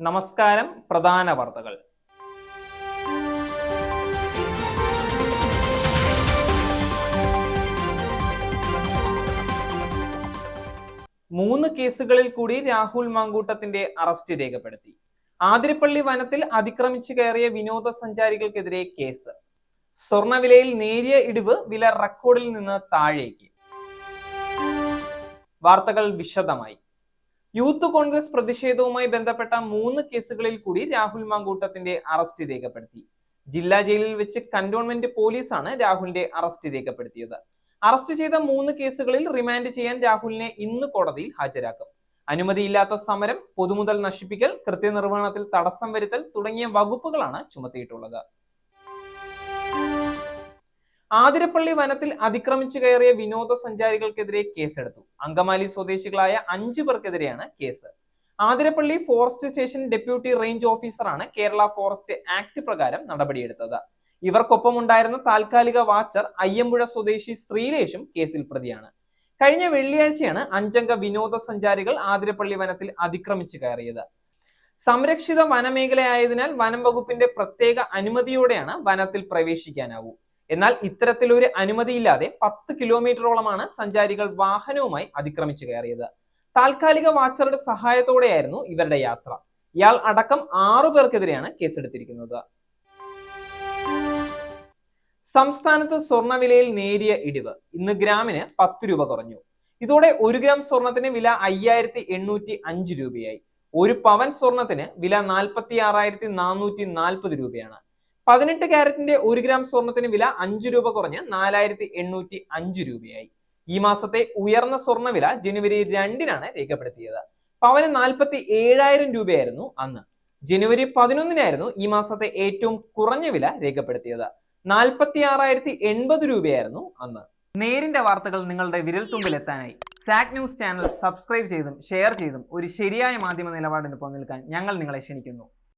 നമസ്കാരം പ്രധാന വാർത്തകൾ. മൂന്ന് കേസുകളിൽ കൂടി രാഹുൽ മാങ്കൂട്ടത്തിന്റെ അറസ്റ്റ് രേഖപ്പെടുത്തി. ആതിരപ്പള്ളി വനത്തിൽ അതിക്രമിച്ചു കയറിയ വിനോദസഞ്ചാരികൾക്കെതിരെ കേസ്. സ്വർണവിലയിൽ നേരിയ ഇടിവ് വില റെക്കോർഡിൽ നിന്ന് താഴേക്ക്. വാർത്തകൾ വിശദമായി. യൂത്ത് കോൺഗ്രസ് പ്രതിഷേധവുമായി ബന്ധപ്പെട്ട മൂന്ന് കേസുകളിൽ കൂടി രാഹുൽ മാങ്കൂട്ടത്തിന്റെ അറസ്റ്റ് രേഖപ്പെടുത്തി. ജില്ലാ ജയിലിൽ വെച്ച് കന്റോൺമെന്റ് പോലീസാണ് രാഹുലിന്റെ അറസ്റ്റ് രേഖപ്പെടുത്തിയത്. അറസ്റ്റ് ചെയ്ത മൂന്ന് കേസുകളിൽ റിമാൻഡ് ചെയ്യാൻ രാഹുലിനെ ഇന്ന് കോടതിയിൽ ഹാജരാക്കും. അനുമതിയില്ലാത്ത സമരം പൊതുമുതൽ നശിപ്പിക്കൽ കൃത്യനിർവഹണത്തിൽ തടസ്സം വരുത്തൽ തുടങ്ങിയ വകുപ്പുകളാണ് ചുമത്തിയിട്ടുള്ളത്. ആതിരപ്പള്ളി വനത്തിൽ അതിക്രമിച്ചു കയറിയ വിനോദസഞ്ചാരികൾക്കെതിരെ കേസെടുത്തു. അങ്കമാലി സ്വദേശികളായ അഞ്ചു പേർക്കെതിരെയാണ് case. Athirappilly forest station deputy range ഓഫീസറാണ് കേരള ഫോറസ്റ്റ് ആക്ട് പ്രകാരം നടപടിയെടുത്തത്. ഇവർക്കൊപ്പം ഉണ്ടായിരുന്ന താൽക്കാലിക വാച്ചർ അയ്യമ്പുഴ സ്വദേശി ശ്രീലേഷും കേസിൽ പ്രതിയാണ്. കഴിഞ്ഞ വെള്ളിയാഴ്ചയാണ് അഞ്ചംഗ വിനോദസഞ്ചാരികൾ ആതിരപ്പള്ളി വനത്തിൽ അതിക്രമിച്ചു കയറിയത്. സംരക്ഷിത വനമേഖലയായതിനാൽ വനം വകുപ്പിന്റെ പ്രത്യേക അനുമതിയോടെയാണ് വനത്തിൽ പ്രവേശിക്കാനാവൂ. എന്നാൽ ഇത്തരത്തിലൊരു അനുമതിയില്ലാതെ പത്ത് കിലോമീറ്ററോളമാണ് സഞ്ചാരികൾ വാഹനവുമായി അതിക്രമിച്ചു കയറിയത്. താൽക്കാലിക വാച്ചറുടെ സഹായത്തോടെയായിരുന്നു ഇവരുടെ യാത്ര. ഇയാൾ അടക്കം ആറു പേർക്കെതിരെയാണ് കേസെടുത്തിരിക്കുന്നത്. സംസ്ഥാനത്ത് സ്വർണവിലയിൽ നേരിയ ഇടിവ്. ഇന്ന് ഗ്രാമിന് പത്ത് രൂപ കുറഞ്ഞു. ഇതോടെ ഒരു ഗ്രാം സ്വർണത്തിന് വില അയ്യായിരത്തി എണ്ണൂറ്റി അഞ്ച് രൂപയായി. ഒരു പവൻ സ്വർണത്തിന് വില നാൽപ്പത്തി ആറായിരത്തി നാനൂറ്റി നാൽപ്പത് രൂപയാണ്. പതിനെട്ട് ക്യാരറ്റിന്റെ ഒരു ഗ്രാം സ്വർണത്തിന് വില അഞ്ച് രൂപ കുറഞ്ഞ് നാലായിരത്തി എണ്ണൂറ്റി അഞ്ച് രൂപയായി. ഈ മാസത്തെ ഉയർന്ന സ്വർണവില ജനുവരി രണ്ടിനാണ് രേഖപ്പെടുത്തിയത്. പവന് നാൽപ്പത്തി ഏഴായിരം രൂപയായിരുന്നു അന്ന്. ജനുവരി പതിനൊന്നിനായിരുന്നു ഈ മാസത്തെ ഏറ്റവും കുറഞ്ഞ വില രേഖപ്പെടുത്തിയത്. നാൽപ്പത്തി ആറായിരത്തി എൺപത് രൂപയായിരുന്നു അന്ന്. നേരിന്റെ വാർത്തകൾ നിങ്ങളുടെ വിരൽ തുമ്പിൽ എത്താനായി. സാക് ന്യൂസ് ചാനൽ സബ്സ്ക്രൈബ് ചെയ്തും ഷെയർ ചെയ്തും ഒരു ശരിയായ മാധ്യമ നിലപാടിന് പങ്കെടുക്കാൻ ഞങ്ങൾ നിങ്ങളെ ക്ഷണിക്കുന്നു.